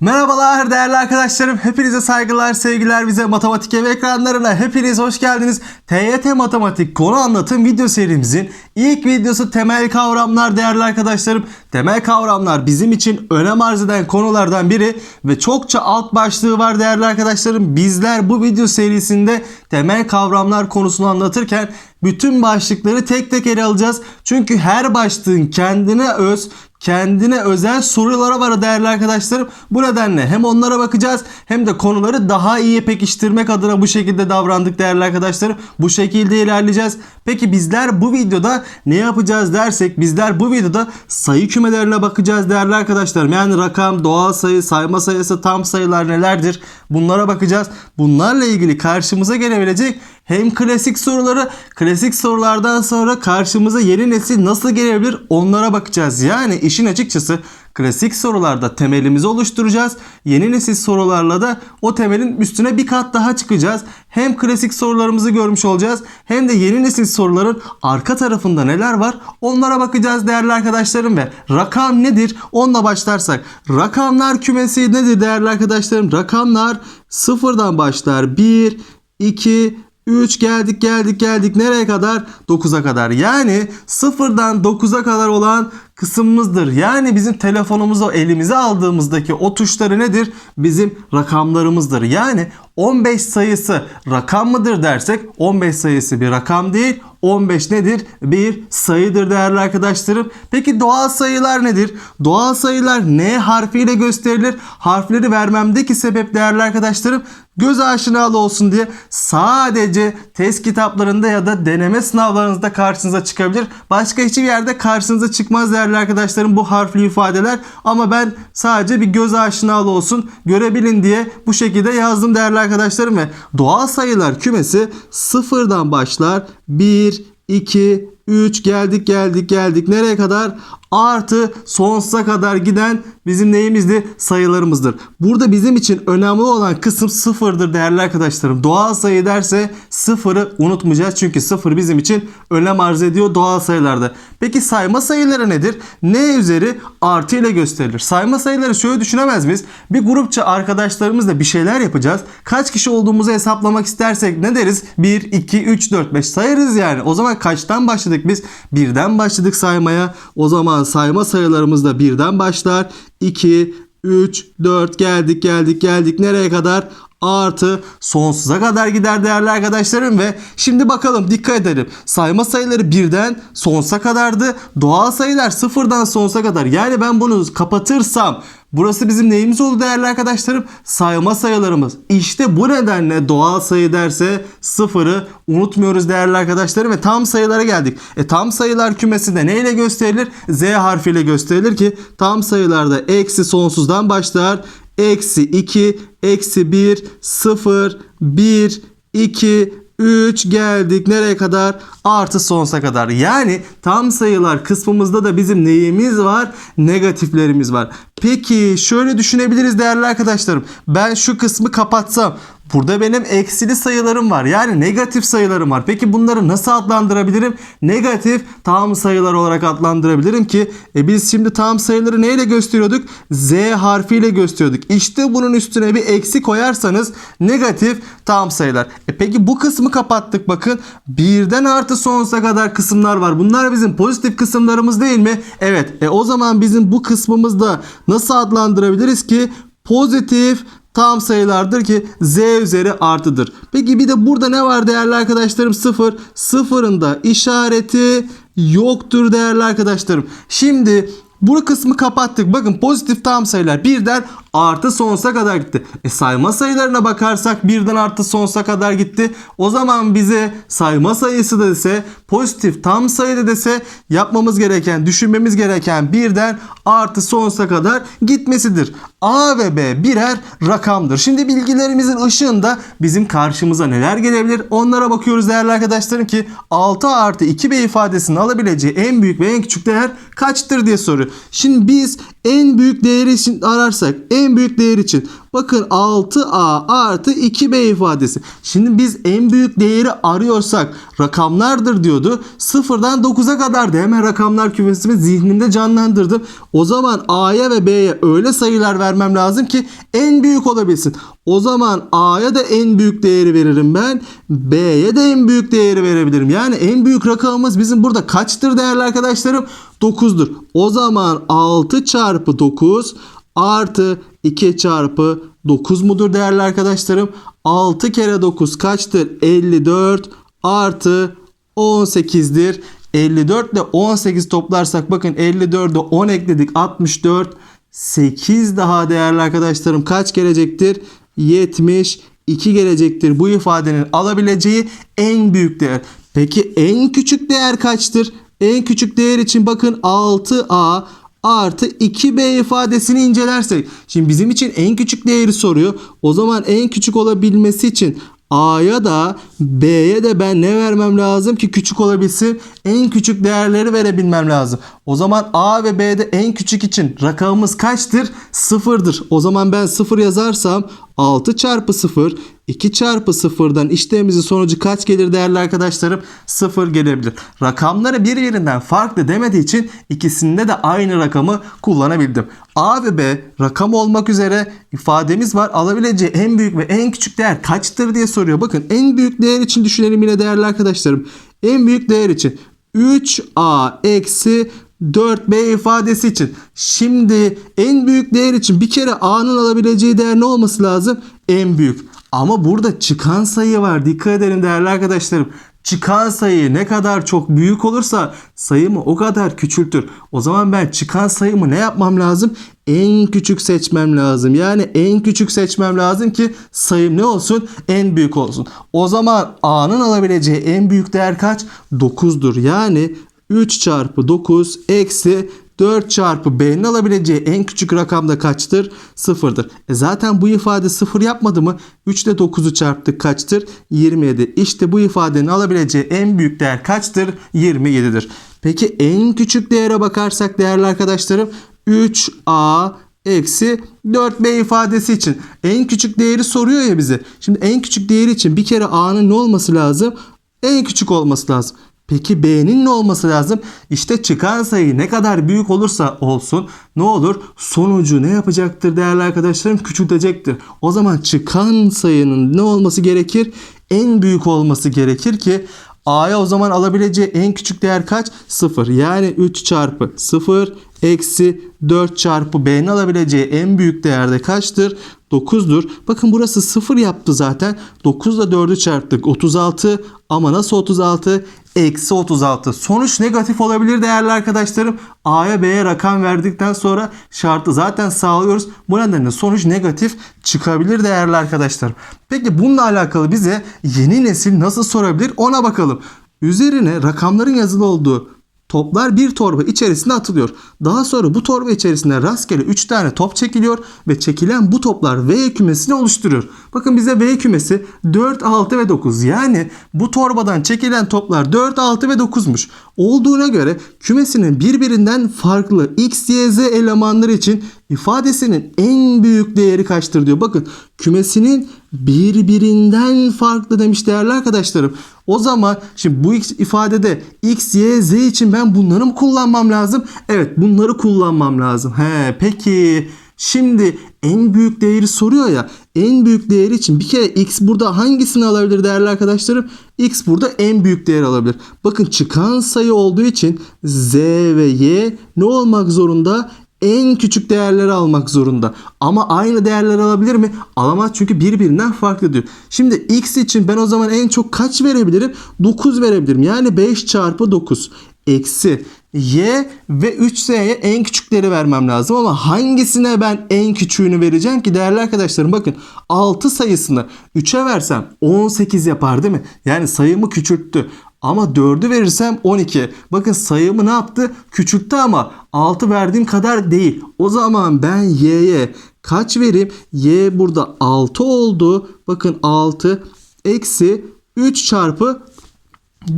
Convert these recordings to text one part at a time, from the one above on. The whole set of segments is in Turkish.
Merhabalar değerli arkadaşlarım. Hepinize saygılar, sevgiler bize matematik ev ekranlarına. Hepiniz hoş geldiniz. TYT Matematik konu anlatım video serimizin ilk videosu temel kavramlar değerli arkadaşlarım. Temel kavramlar bizim için önem arz eden konulardan biri ve çokça alt başlığı var değerli arkadaşlarım. Bizler bu video serisinde temel kavramlar konusunu anlatırken bütün başlıkları tek tek ele alacağız. Çünkü her başlığın kendine öz kendine özel sorulara var değerli arkadaşlarım. Bu nedenle hem onlara bakacağız hem de konuları daha iyi pekiştirmek adına bu şekilde davrandık değerli arkadaşlarım. Bu şekilde ilerleyeceğiz. Peki bizler bu videoda ne yapacağız dersek bizler bu videoda sayı kümelerine bakacağız değerli arkadaşlarım. Yani rakam, doğal sayı, sayma sayısı, tam sayılar nelerdir? Bunlara bakacağız. Bunlarla ilgili karşımıza gelebilecek hem klasik soruları, klasik sorulardan sonra karşımıza yeni nesil nasıl gelebilir onlara bakacağız. Yani işin açıkçası klasik sorularda temelimizi oluşturacağız. Yeni nesil sorularla da o temelin üstüne bir kat daha çıkacağız. Hem klasik sorularımızı görmüş olacağız hem de yeni nesil soruların arka tarafında neler var onlara bakacağız değerli arkadaşlarım ve rakam nedir onunla başlarsak rakamlar kümesi nedir değerli arkadaşlarım rakamlar sıfırdan başlar 1 2 3 geldik geldik geldik nereye kadar? 9'a kadar. Yani sıfırdan 9'a kadar olan kısmımızdır. Yani bizim telefonumuzu elimize aldığımızdaki o tuşları nedir? Bizim rakamlarımızdır. Yani 15 sayısı rakam mıdır dersek 15 sayısı bir rakam değil. 15 nedir? Bir sayıdır değerli arkadaşlarım. Peki doğal sayılar nedir? Doğal sayılar N harfiyle gösterilir. Harfleri vermemdeki sebep değerli arkadaşlarım göz aşinalı olsun diye sadece test kitaplarında ya da deneme sınavlarınızda karşınıza çıkabilir. Başka hiçbir yerde karşınıza çıkmaz değerli arkadaşlarım bu harfli ifadeler. Ama ben sadece bir göz aşinalı olsun görebilin diye bu şekilde yazdım değerli arkadaşlarım ve doğal sayılar kümesi sıfırdan başlar. 1, 2, 3 geldik geldik geldik nereye kadar? Artı sonsuza kadar giden bizim neyimizdi? Sayılarımızdır. Burada bizim için önemli olan kısım sıfırdır değerli arkadaşlarım. Doğal sayı derse sıfırı unutmayacağız. Çünkü sıfır bizim için önem arz ediyor doğal sayılarda. Peki sayma sayıları nedir? N üzeri artı ile gösterilir. Sayma sayıları şöyle düşünemez miyiz? Bir grupça arkadaşlarımızla bir şeyler yapacağız. Kaç kişi olduğumuzu hesaplamak istersek ne deriz? 1, 2, 3, 4, 5 sayarız yani. O zaman kaçtan başladık biz? Birden başladık saymaya. O zaman sayma sayılarımız da birden başlar. 2, 3, 4 geldik geldik geldik nereye kadar? Artı sonsuza kadar gider değerli arkadaşlarım ve şimdi bakalım dikkat edelim. Sayma sayıları birden sonsuza kadardı. Doğal sayılar sıfırdan sonsuza kadar. Yani ben bunu kapatırsam Burası bizim neyimiz oldu değerli arkadaşlarım? Sayma sayılarımız. İşte bu nedenle doğal sayı derse sıfırı unutmuyoruz değerli arkadaşlarım ve tam sayılara geldik. E tam sayılar kümesi de neyle gösterilir? Z harfiyle gösterilir ki tam sayılarda eksi sonsuzdan başlar. Eksi 2, eksi 1, 0, 1, 2, 3 geldik nereye kadar? Artı sonsuza kadar. Yani tam sayılar kısmımızda da bizim neyimiz var? Negatiflerimiz var. Peki şöyle düşünebiliriz değerli arkadaşlarım. Ben şu kısmı kapatsam Burada benim eksili sayılarım var. Yani negatif sayılarım var. Peki bunları nasıl adlandırabilirim? Negatif tam sayılar olarak adlandırabilirim ki e biz şimdi tam sayıları neyle gösteriyorduk? Z harfiyle gösteriyorduk. İşte bunun üstüne bir eksi koyarsanız negatif tam sayılar. E peki bu kısmı kapattık bakın. Birden artı sonsuza kadar kısımlar var. Bunlar bizim pozitif kısımlarımız değil mi? Evet. E o zaman bizim bu kısmımızda nasıl adlandırabiliriz ki? Pozitif tam sayılardır ki z üzeri artıdır. Peki bir de burada ne var değerli arkadaşlarım? Sıfır. Sıfırın da işareti yoktur değerli arkadaşlarım. Şimdi bu kısmı kapattık. Bakın pozitif tam sayılar birden artı sonsuza kadar gitti. E sayma sayılarına bakarsak birden artı sonsuza kadar gitti. O zaman bize sayma sayısı da dese pozitif tam sayı da dese yapmamız gereken, düşünmemiz gereken birden artı sonsuza kadar gitmesidir. A ve B birer rakamdır. Şimdi bilgilerimizin ışığında bizim karşımıza neler gelebilir onlara bakıyoruz değerli arkadaşlarım ki 6 artı 2B ifadesini alabileceği en büyük ve en küçük değer kaçtır diye soruyor. Şimdi biz en büyük değeri için ararsak en büyük değer için bakın 6a artı 2b ifadesi. Şimdi biz en büyük değeri arıyorsak rakamlardır diyordu. Sıfırdan 9'a kadardı. Hemen rakamlar kümesimi zihnimde canlandırdım. O zaman a'ya ve b'ye öyle sayılar vermem lazım ki en büyük olabilsin. O zaman a'ya da en büyük değeri veririm ben. b'ye de en büyük değeri verebilirim. Yani en büyük rakamımız bizim burada kaçtır değerli arkadaşlarım? 9'dur. O zaman 6 çarpı 9 artı 2 çarpı 9 mudur değerli arkadaşlarım? 6 kere 9 kaçtır? 54 artı 18'dir. 54 ile 18 toplarsak bakın 54'e 10 ekledik 64 8 daha değerli arkadaşlarım kaç gelecektir? 72 gelecektir. Bu ifadenin alabileceği en büyük değer. Peki en küçük değer kaçtır? En küçük değer için bakın 6a artı 2b ifadesini incelersek. Şimdi bizim için en küçük değeri soruyor. O zaman en küçük olabilmesi için A'ya da B'ye de ben ne vermem lazım ki küçük olabilsin? En küçük değerleri verebilmem lazım. O zaman A ve B'de en küçük için rakamımız kaçtır? Sıfırdır. O zaman ben sıfır yazarsam 6 çarpı 0 2 çarpı 0'dan işlemimizin sonucu kaç gelir değerli arkadaşlarım? 0 gelebilir. Rakamları birbirinden farklı demediği için ikisinde de aynı rakamı kullanabildim. A ve B rakam olmak üzere ifademiz var. Alabileceği en büyük ve en küçük değer kaçtır diye soruyor. Bakın en büyük değer için düşünelim yine değerli arkadaşlarım. En büyük değer için 3A eksi 4B ifadesi için. Şimdi en büyük değer için bir kere A'nın alabileceği değer ne olması lazım? En büyük. Ama burada çıkan sayı var. Dikkat edelim değerli arkadaşlarım. Çıkan sayı ne kadar çok büyük olursa sayımı o kadar küçültür. O zaman ben çıkan sayımı ne yapmam lazım? En küçük seçmem lazım. Yani en küçük seçmem lazım ki sayım ne olsun? En büyük olsun. O zaman A'nın alabileceği en büyük değer kaç? 9'dur. Yani 3 çarpı 9 eksi 4 çarpı b'nin alabileceği en küçük rakam da kaçtır? Sıfırdır. E zaten bu ifade sıfır yapmadı mı? 3 ile 9'u çarptık kaçtır? 27. İşte bu ifadenin alabileceği en büyük değer kaçtır? 27'dir. Peki en küçük değere bakarsak değerli arkadaşlarım 3a eksi 4b ifadesi için en küçük değeri soruyor ya bize. Şimdi en küçük değeri için bir kere a'nın ne olması lazım? En küçük olması lazım. Peki B'nin ne olması lazım? İşte çıkan sayı ne kadar büyük olursa olsun ne olur? Sonucu ne yapacaktır değerli arkadaşlarım? Küçültecektir. O zaman çıkan sayının ne olması gerekir? En büyük olması gerekir ki A'ya o zaman alabileceği en küçük değer kaç? 0. Yani 3 çarpı 0 eksi 4 çarpı B'nin alabileceği en büyük değerde kaçtır? 9'dur. Bakın burası 0 yaptı zaten. 9 ile 4'ü çarptık. 36 ama nasıl 36? Eksi 36. Sonuç negatif olabilir değerli arkadaşlarım. A'ya B'ye rakam verdikten sonra şartı zaten sağlıyoruz. Bu nedenle sonuç negatif çıkabilir değerli arkadaşlarım. Peki bununla alakalı bize yeni nesil nasıl sorabilir ona bakalım. Üzerine rakamların yazılı olduğu Toplar bir torba içerisine atılıyor. Daha sonra bu torba içerisinde rastgele 3 tane top çekiliyor ve çekilen bu toplar V kümesini oluşturuyor. Bakın bize V kümesi 4, 6 ve 9. Yani bu torbadan çekilen toplar 4, 6 ve 9'muş. Olduğuna göre kümesinin birbirinden farklı X, Y, Z elemanları için ifadesinin en büyük değeri kaçtır diyor. Bakın kümesinin birbirinden farklı demiş değerli arkadaşlarım. O zaman şimdi bu ifadede X, Y, Z için ben bunları mı kullanmam lazım? Evet bunları kullanmam lazım. He peki şimdi en büyük değeri soruyor ya. En büyük değeri için bir kere X burada hangisini alabilir değerli arkadaşlarım? X burada en büyük değer alabilir. Bakın çıkan sayı olduğu için Z ve Y ne olmak zorunda? En küçük değerleri almak zorunda. Ama aynı değerleri alabilir mi? Alamaz çünkü birbirinden farklı diyor. Şimdi x için ben o zaman en çok kaç verebilirim? 9 verebilirim. Yani 5 çarpı 9 eksi y ve 3z'ye en küçükleri vermem lazım ama hangisine ben en küçüğünü vereceğim ki değerli arkadaşlarım bakın 6 sayısını 3'e versem 18 yapar değil mi? Yani sayımı küçülttü. Ama 4'ü verirsem 12. Bakın sayımı ne yaptı? Küçülttü ama 6 verdiğim kadar değil. O zaman ben y'ye kaç vereyim? Y burada 6 oldu. Bakın 6 eksi 3 çarpı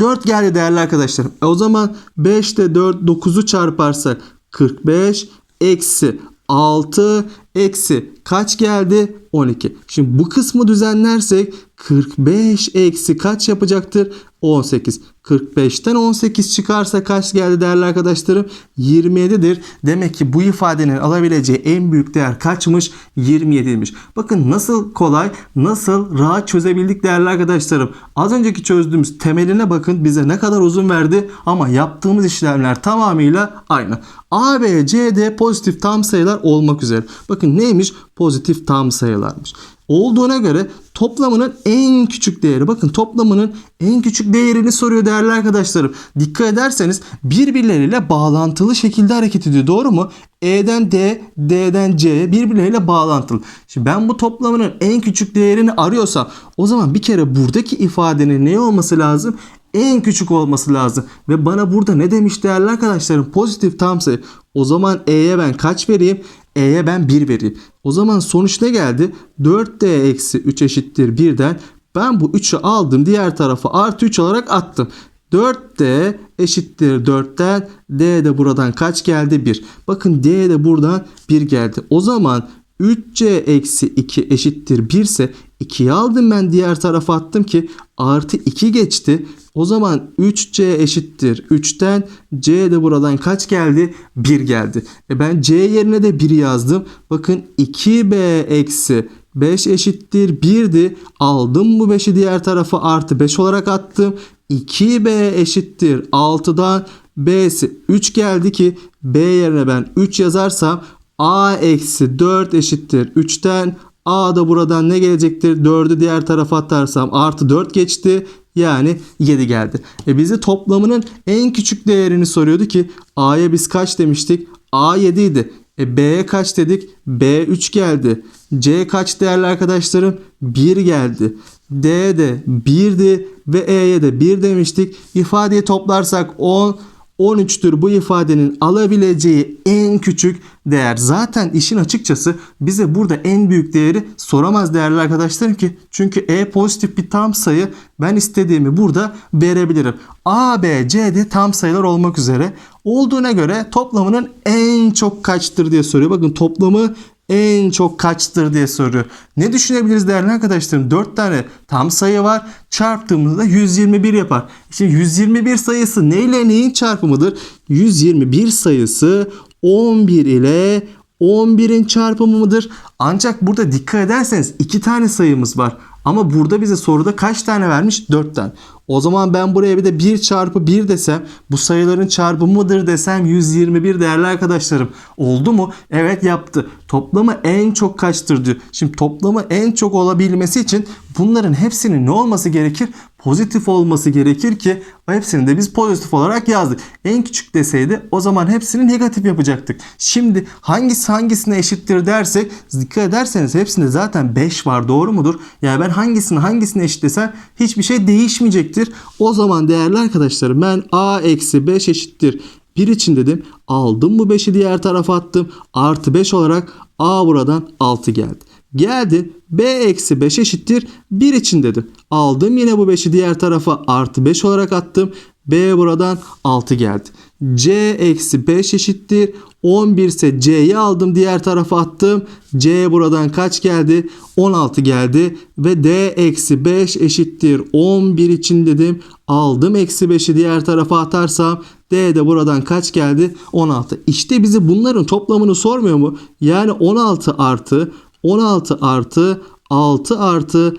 4 geldi değerli arkadaşlarım. E o zaman 5 ile 4 9'u çarparsak 45 eksi 6 eksi kaç geldi? 12. Şimdi bu kısmı düzenlersek 45 eksi kaç yapacaktır? 18. 45'ten 18 çıkarsa kaç geldi değerli arkadaşlarım? 27'dir. Demek ki bu ifadenin alabileceği en büyük değer kaçmış? 27'ymiş. Bakın nasıl kolay, nasıl rahat çözebildik değerli arkadaşlarım. Az önceki çözdüğümüz temeline bakın bize ne kadar uzun verdi ama yaptığımız işlemler tamamıyla aynı. A, B, C, D pozitif tam sayılar olmak üzere. Bakın neymiş? Pozitif tam sayılarmış. Olduğuna göre toplamının en küçük değeri. Bakın toplamının en küçük değerini soruyor değerli arkadaşlarım. Dikkat ederseniz birbirleriyle bağlantılı şekilde hareket ediyor. Doğru mu? E'den D, D'den C birbirleriyle bağlantılı. Şimdi ben bu toplamının en küçük değerini arıyorsam o zaman bir kere buradaki ifadenin ne olması lazım? en küçük olması lazım. Ve bana burada ne demiş değerli arkadaşlarım? Pozitif tam sayı. O zaman E'ye ben kaç vereyim? E'ye ben 1 vereyim. O zaman sonuç ne geldi? 4D eksi 3 eşittir 1'den ben bu 3'ü aldım diğer tarafa artı 3 olarak attım. 4D eşittir 4'ten D de buradan kaç geldi? 1. Bakın D de buradan 1 geldi. O zaman 3C eksi 2 eşittir 1 ise 2'yi aldım ben diğer tarafa attım ki artı 2 geçti. O zaman 3C eşittir 3'ten C de buradan kaç geldi? 1 geldi. E ben C yerine de 1 yazdım. Bakın 2B eksi 5 eşittir 1'di. Aldım bu 5'i diğer tarafa artı 5 olarak attım. 2B eşittir 6'dan B'si 3 geldi ki B yerine ben 3 yazarsam A eksi 4 eşittir 3'ten A da buradan ne gelecektir? 4'ü diğer tarafa atarsam artı 4 geçti. Yani 7 geldi. E bize toplamının en küçük değerini soruyordu ki A'ya biz kaç demiştik? A 7 idi. E B'ye kaç dedik? B 3 geldi. C kaç değerli arkadaşlarım? 1 geldi. D de 1'di ve E'ye de 1 demiştik. İfadeyi toplarsak 10 13'tür bu ifadenin alabileceği en küçük değer. Zaten işin açıkçası bize burada en büyük değeri soramaz değerli arkadaşlarım ki. Çünkü E pozitif bir tam sayı ben istediğimi burada verebilirim. A, B, C de tam sayılar olmak üzere. Olduğuna göre toplamının en çok kaçtır diye soruyor. Bakın toplamı en çok kaçtır diye soruyor. Ne düşünebiliriz değerli arkadaşlarım? 4 tane tam sayı var. Çarptığımızda 121 yapar. Şimdi 121 sayısı neyle neyin çarpımıdır? 121 sayısı 11 ile 11'in çarpımı mıdır? Ancak burada dikkat ederseniz iki tane sayımız var. Ama burada bize soruda kaç tane vermiş? 4 tane. O zaman ben buraya bir de 1 çarpı 1 desem bu sayıların çarpımı mıdır desem 121 değerli arkadaşlarım. Oldu mu? Evet yaptı. Toplamı en çok kaçtır diyor. Şimdi toplamı en çok olabilmesi için bunların hepsinin ne olması gerekir? Pozitif olması gerekir ki hepsini de biz pozitif olarak yazdık. En küçük deseydi o zaman hepsini negatif yapacaktık. Şimdi hangisi hangisine eşittir dersek dikkat ederseniz hepsinde zaten 5 var doğru mudur? Yani ben hangisini hangisine eşit desem hiçbir şey değişmeyecektir. O zaman değerli arkadaşlarım ben a eksi 5 eşittir 1 için dedim. Aldım bu 5'i diğer tarafa attım. Artı 5 olarak a buradan 6 geldi. Geldin b eksi 5 eşittir 1 için dedim. Aldım yine bu 5'i diğer tarafa artı 5 olarak attım. b buradan 6 geldi. c eksi 5 eşittir 11 ise c'yi aldım diğer tarafa attım. c buradan kaç geldi? 16 geldi. Ve d eksi 5 eşittir 11 için dedim. Aldım eksi 5'i diğer tarafa atarsam D de buradan kaç geldi? 16. İşte bize bunların toplamını sormuyor mu? Yani 16 artı 16 artı 6 artı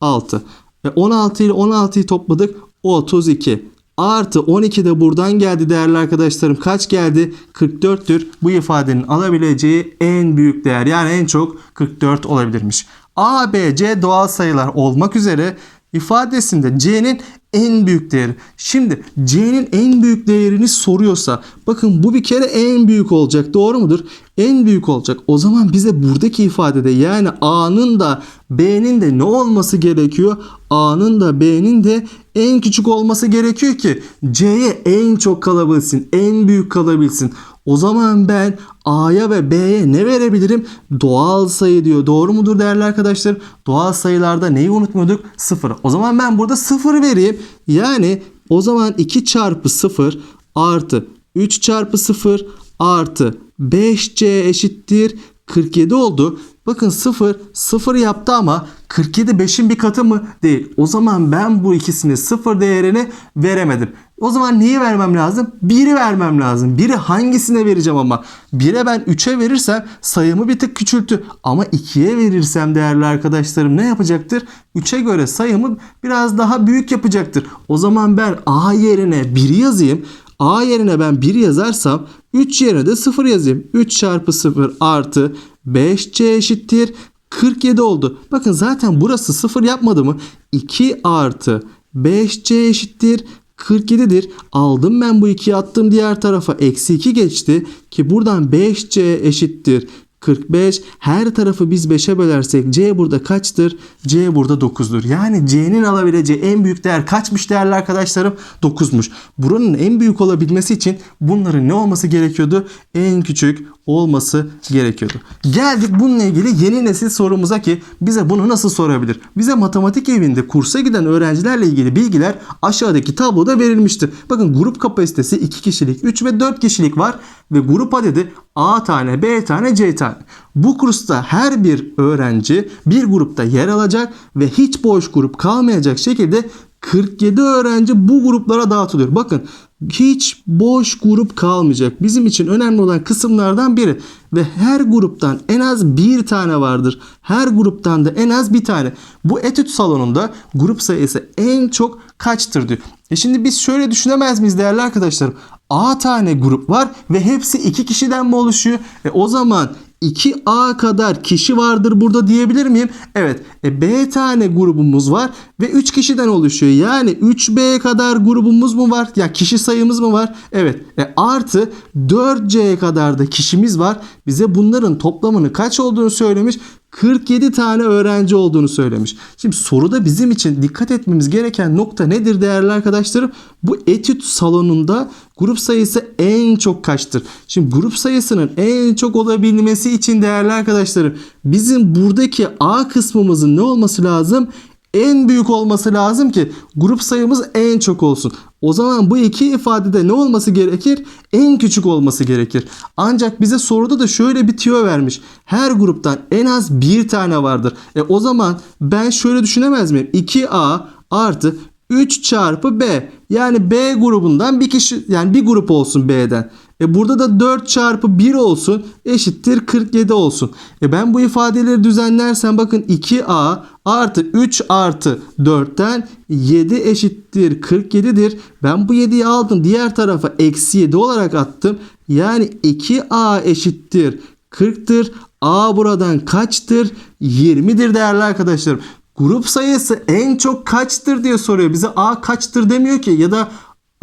6. Ve 16 ile 16'yı topladık. 32. Artı 12 de buradan geldi değerli arkadaşlarım. Kaç geldi? 44'tür. Bu ifadenin alabileceği en büyük değer. Yani en çok 44 olabilirmiş. A, B, C doğal sayılar olmak üzere ifadesinde C'nin en büyük değeri. Şimdi C'nin en büyük değerini soruyorsa bakın bu bir kere en büyük olacak doğru mudur? En büyük olacak. O zaman bize buradaki ifadede yani A'nın da B'nin de ne olması gerekiyor? A'nın da B'nin de en küçük olması gerekiyor ki C'ye en çok kalabilsin, en büyük kalabilsin. O zaman ben A'ya ve B'ye ne verebilirim? Doğal sayı diyor. Doğru mudur değerli arkadaşlar? Doğal sayılarda neyi unutmuyorduk? Sıfır. O zaman ben burada sıfır vereyim. Yani o zaman 2 çarpı 0 artı 3 çarpı 0 artı 5C eşittir 47 oldu. Bakın 0 0 yaptı ama 47 5'in bir katı mı? Değil. O zaman ben bu ikisini 0 değerini veremedim. O zaman neyi vermem lazım? 1'i vermem lazım. 1'i hangisine vereceğim ama? 1'e ben 3'e verirsem sayımı bir tık küçülttü. Ama 2'ye verirsem değerli arkadaşlarım ne yapacaktır? 3'e göre sayımı biraz daha büyük yapacaktır. O zaman ben A yerine 1'i yazayım. A yerine ben 1 yazarsam 3 yerine de 0 yazayım. 3 çarpı 0 artı 5C eşittir 47 oldu. Bakın zaten burası 0 yapmadı mı? 2 artı 5C eşittir 47'dir. Aldım ben bu 2'yi attım diğer tarafa. Eksi 2 geçti. Ki buradan 5C eşittir 45. Her tarafı biz 5'e bölersek C burada kaçtır? C burada 9'dur. Yani C'nin alabileceği en büyük değer kaçmış değerli arkadaşlarım? 9'muş. Buranın en büyük olabilmesi için bunların ne olması gerekiyordu? En küçük olması gerekiyordu. Geldik bununla ilgili yeni nesil sorumuza ki bize bunu nasıl sorabilir? Bize matematik evinde kursa giden öğrencilerle ilgili bilgiler aşağıdaki tabloda verilmiştir. Bakın grup kapasitesi 2 kişilik, 3 ve 4 kişilik var ve grup adedi A tane, B tane, C tane. Bu kursta her bir öğrenci bir grupta yer alacak ve hiç boş grup kalmayacak şekilde 47 öğrenci bu gruplara dağıtılıyor. Bakın hiç boş grup kalmayacak. Bizim için önemli olan kısımlardan biri. Ve her gruptan en az bir tane vardır. Her gruptan da en az bir tane. Bu etüt salonunda grup sayısı en çok kaçtır diyor. E şimdi biz şöyle düşünemez miyiz değerli arkadaşlarım? A tane grup var ve hepsi iki kişiden mi oluşuyor? E o zaman 2A kadar kişi vardır burada diyebilir miyim? Evet. E B tane grubumuz var ve 3 kişiden oluşuyor. Yani 3B kadar grubumuz mu var? Ya kişi sayımız mı var? Evet. E artı 4C kadar da kişimiz var. Bize bunların toplamını kaç olduğunu söylemiş. 47 tane öğrenci olduğunu söylemiş. Şimdi soruda bizim için dikkat etmemiz gereken nokta nedir değerli arkadaşlarım? Bu etüt salonunda grup sayısı en çok kaçtır? Şimdi grup sayısının en çok olabilmesi için değerli arkadaşlarım bizim buradaki A kısmımızın ne olması lazım? En büyük olması lazım ki grup sayımız en çok olsun. O zaman bu iki ifadede ne olması gerekir? En küçük olması gerekir. Ancak bize soruda da şöyle bir tüyo vermiş. Her gruptan en az bir tane vardır. E o zaman ben şöyle düşünemez miyim? 2A artı 3 çarpı B. Yani B grubundan bir kişi yani bir grup olsun B'den. E burada da 4 çarpı 1 olsun eşittir 47 olsun. E ben bu ifadeleri düzenlersem bakın 2A artı 3 artı 4'ten 7 eşittir 47'dir. Ben bu 7'yi aldım diğer tarafa eksi 7 olarak attım. Yani 2A eşittir 40'tır. A buradan kaçtır? 20'dir değerli arkadaşlarım. Grup sayısı en çok kaçtır diye soruyor. Bize A kaçtır demiyor ki ya da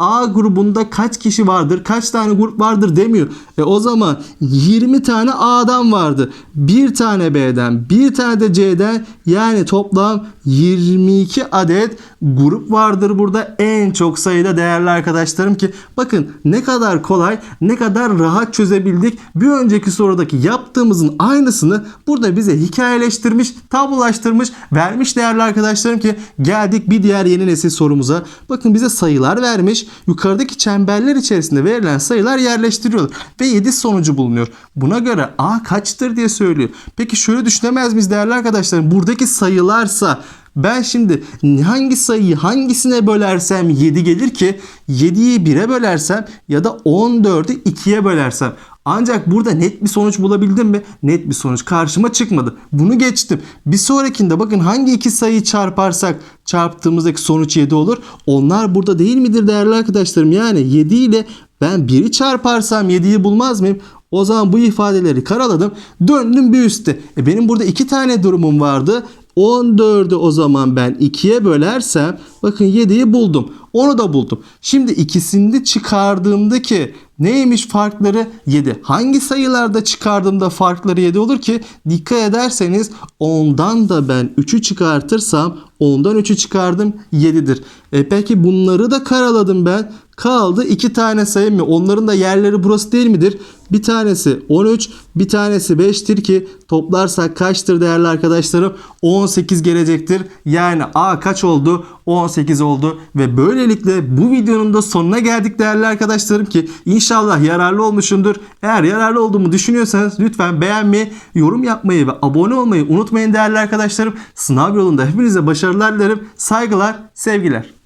A grubunda kaç kişi vardır, kaç tane grup vardır demiyor. E o zaman 20 tane A'dan vardı. Bir tane B'den, bir tane de C'den yani toplam 22 adet grup vardır burada en çok sayıda değerli arkadaşlarım ki bakın ne kadar kolay, ne kadar rahat çözebildik. Bir önceki sorudaki yaptığımızın aynısını burada bize hikayeleştirmiş, tablolaştırmış, vermiş değerli arkadaşlarım ki geldik bir diğer yeni nesil sorumuza. Bakın bize sayılar vermiş. Yukarıdaki çemberler içerisinde verilen sayılar yerleştiriyorlar ve 7 sonucu bulunuyor. Buna göre A kaçtır diye söylüyor. Peki şöyle düşünemez miyiz değerli arkadaşlarım? Buradaki sayılarsa ben şimdi hangi sayıyı hangisine bölersem 7 gelir ki 7'yi 1'e bölersem ya da 14'ü 2'ye bölersem ancak burada net bir sonuç bulabildim mi? Net bir sonuç karşıma çıkmadı. Bunu geçtim. Bir sonrakinde bakın hangi iki sayıyı çarparsak çarptığımızdaki sonuç 7 olur. Onlar burada değil midir değerli arkadaşlarım? Yani 7 ile ben 1'i çarparsam 7'yi bulmaz mıyım? O zaman bu ifadeleri karaladım. Döndüm bir üstte. E benim burada iki tane durumum vardı. 14'ü o zaman ben 2'ye bölersem bakın 7'yi buldum. Onu da buldum. Şimdi ikisini çıkardığımdaki neymiş farkları 7. Hangi sayılarda çıkardığımda farkları 7 olur ki? Dikkat ederseniz ondan da ben 3'ü çıkartırsam ondan 3'ü çıkardım 7'dir. E peki bunları da karaladım ben. Kaldı iki tane sayı mı? Onların da yerleri burası değil midir? Bir tanesi 13, bir tanesi 5'tir ki toplarsak kaçtır değerli arkadaşlarım? 18 gelecektir. Yani A kaç oldu? 18 oldu ve böylelikle bu videonun da sonuna geldik değerli arkadaşlarım ki inşallah yararlı olmuşumdur. Eğer yararlı olduğumu düşünüyorsanız lütfen beğenmeyi, yorum yapmayı ve abone olmayı unutmayın değerli arkadaşlarım. Sınav yolunda hepinize başarılar dilerim. Saygılar, sevgiler.